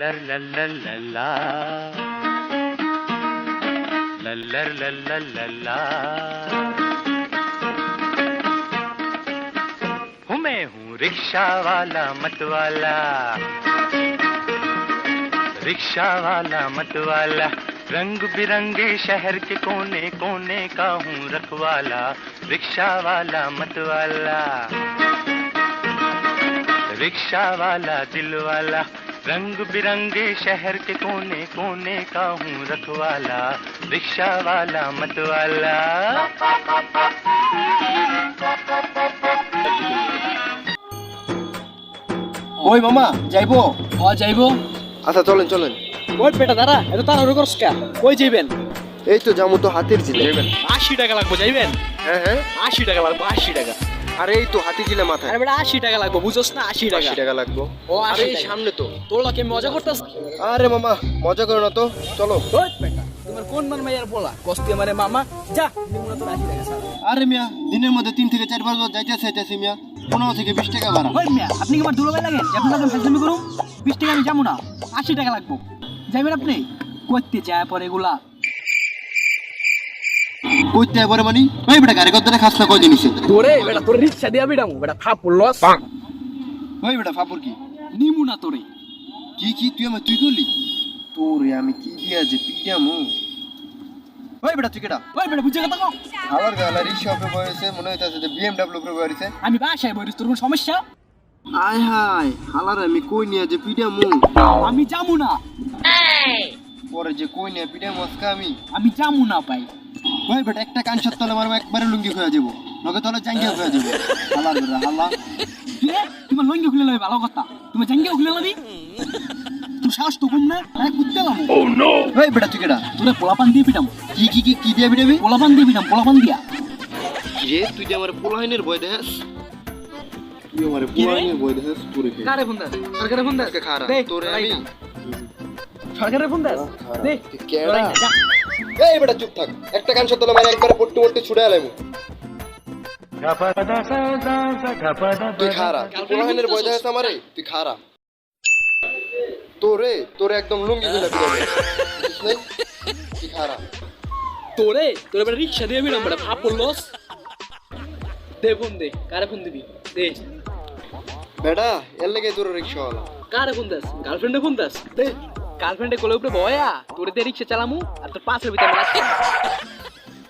हूँ मैं हूँ रिक्शा वाला मत वाला रिक्शा वाला मत वाला रंग बिरंगे शहर के कोने कोने का हूँ रखवाला. रिक्शा वाला मत वाला रिक्शा वाला दिल वाला रंग बिरंगे शहर के कोने कोने का हूँ रखवाला रिक्शा वाला मत वाला ওই মামা যাইবো ও যাইবো আচ্ছা চলেন চলেন ওই বেটা দাঁড়া এত তাড়াহুড়ো করছ কে কই যাইবেন এই তো যাবো তো হাতির জিলে আশি টাকা লাগবো যাইবেন হ্যাঁ হ্যাঁ আশি টাকা লাগবো আশি টাকা আরে এই তো হাতি জিলে মাথায়। আরে বেটা আশি টাকা লাগবো বুঝোস না? আশি টাকা। আশি টাকা লাগবো। ও, আরে এই সামনে তো। তোর লোকে মজা করতেছ? আরে মামা মজা করো না তো চলো। ওই বেটা তোমার কোন মান মাইয়ার বলা কস্তি মানে মামা। যা নিমুনা তোর আশি টাকা ছাড়। আরে মিয়া দিনের মধ্যে তিন থেকে চার বার যাইতে চাইতেছি মিয়া। পনেরো থেকে বিশ টাকা ভাড়া। ওই মিয়া আপনি কি আমার দুলাভাই লাগেন যে আপনার লাগেন ফাজলামি করুন বিশ টাকা আমি যাব না। আশি টাকা লাগবো। যাইবেন আপনি? করতে যায় পরে এগুলা। কইতে এবারে মানি। ওই বেটা গাড়ি কত খাস না কয় জিনিসে তোরে বেটা তোর রিক্সা দিয়া বিডাম বেটা ফাপ লস। ওই বেটা ফাপুর কি? নিমু না তোরে। কি কি তুই আমার তুই করলি? তোরে আমি কি দিয়া যে পিটামু? ওই বেটা তুই ওই বেটা বুঝে কথা কও। আমার গালা রিক্সা উপরে বয়েছে মনে হইতাছে যে বিএমডব্লিউ উপরে বয়েছে আমি বাসায় বইরিস তোর কোনো সমস্যা? আয় হায় হালার আমি কই নিয়ে যে পিটামু? আমি যাব না। পরে যে কই নিয়ে পিটামু আজকে আমি। আমি যাব না পাই ওই বেটা একটা কান সত্য তলে মারবো একবারে লুঙ্গি হয়ে যাব লগে তলে জাঙ্গিয়া হয়ে যাব হালার বেটা হালা। তোমার লঙ্গি খুলে লবি ভালো কথা। তুমি জাঙ্গিয়া খুলে লবি। তোর সাহস তো কম না আরে কুত্তে লামু। ওই বেটা তুই কেটা তোরে পোলাপান দিয়ে পিটাম। কি কি কি কি দিয়ে পিটাবি? পোলাপান দিয়ে পিটাম পোলাপান দিয়া। রে তুই যে আমার পোলাহিনের বই দেখাস? তুই আমার পোলাহিনের বই দেখাস তোরে কারে ফোন দাস? সরকারে ফোন দাস? আজকে খারা তোরে আমি সরকারে ফোন দাস? দে কেডা? এই বেটা চুপ থাক। একটা কান সত্য মারে একবারে পট্টু পট্টু ছুড়ে আলাইমু তুই খারা। বই দেখাস আমারে? তুই খারা। তোরে তোরে একদম লুঙ্গি তুই খারা। তোরে? তোরে বেটা রিক্সা দিয়ে বিডাম বেটা ফাপ লস। দে ফোন দে কারে ফোন দিবি? দে। বেটা এর লেগে তোর রিক্সাওয়ালা। কারে ফোন দাস? গার্লফ্রেন্ডে ফোন দাস? দে। গার্লফ্রেন্ডে কোলে উপরে বয়া তোরে দিয়ে রিক্সা চালামু আর তোর পাশের ভিতরে মেলা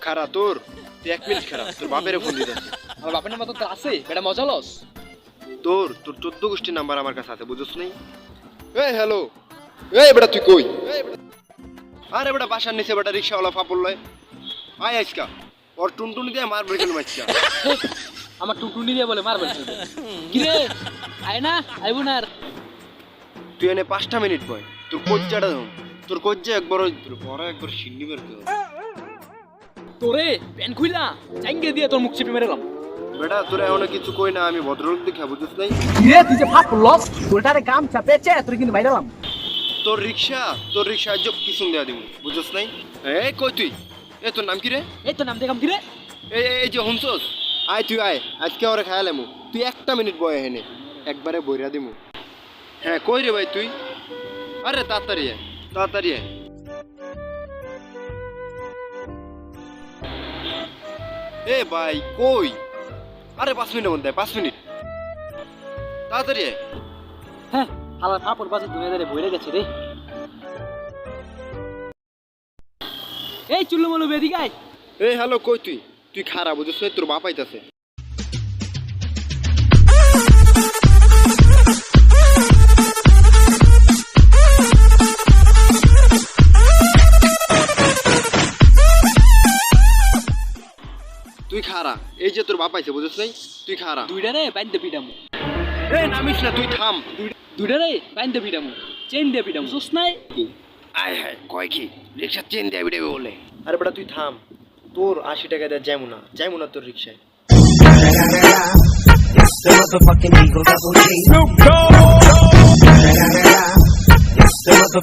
খারা তোর তুই এক মিনিট খারাপ তোর বাপের ফোন দিতে আমার বাপের নাম্বার তো আছে বেটা মজা লস। তোর তোর চোদ্দ গোষ্ঠীর নাম্বার আমার কাছে আছে বুঝছ নাই এই হ্যালো এই বেটা তুই কই? আরে বেটা বাসার নিচে বেটা রিক্সাওয়ালা ফাপল লয়। আয় আজকা ওর টুনটুনি দিয়ে মার ব্রেকেল মারছিয়া আমার টুনটুনি দিয়ে বলে মারবেন কি রে আয় না আইবো না তুই এনে পাঁচটা মিনিট বয়। তোর কজ্জাটা দাও তোর কজ্জা একবার ওই- তোর বড় একবার সিন্নি বের কর তোরে প্যান খুইলা চাঙ্গে দিয়ে তোর মুখ চেপে মেরেলাম বেটা তোর এখন কিছু কই না আমি ভদ্রলোক দেখা বুঝছ নাই? রে তুই যে ফাপ লস তোরটারে কাম চাপেছে তোর কিন্তু বাইরালাম তোর রিক্সা তোর রিক্সা আজ পিছন দেওয়া দিব বুঝছ নাই? এই কই তুই? এ তোর নাম কি রে? এই তো নাম দেখাম কি রে? এই এই- যে হুমসোস আয় তুই আয় আজকে ওরে খায়ালামু তুই একটা মিনিট বয় হেনে একবারে বইরা দিমু। হ্যাঁ কই রে ভাই তুই? আরে তাড়াতাড়ি তাড়াতাড়ি এ ভাই কই? আরে পাঁচ মিনিট মধ্যে পাঁচ মিনিট। তাড়াতাড়ি হ্যাঁ হালার ফাপড় বাজে দুনিয়া ধরে বইরে গেছে রে। এই চুল্লু মলু বেদিকায়। এই হ্যালো কই তুই? তুই খারাপ বুঝছিস না? তোর বাপ আইতাছে। যে তোর বাপ আইছে বুঝছিস নাই? তুই খারা দুইটা রে বাইন্দে পিটামু এই নামিস না তুই থাম। দুইটা রে বাইন্দে পিটামু চেন দিয়ে পিটামু সুস নাই? আয় হায় কয় কি? রিক্সা চেন দেবে দেবে বলে। আরে বেটা তুই থাম। তোর আশি টাকা দেয় যাইমু না। যাইমু না তোর রিক্সায়। It's the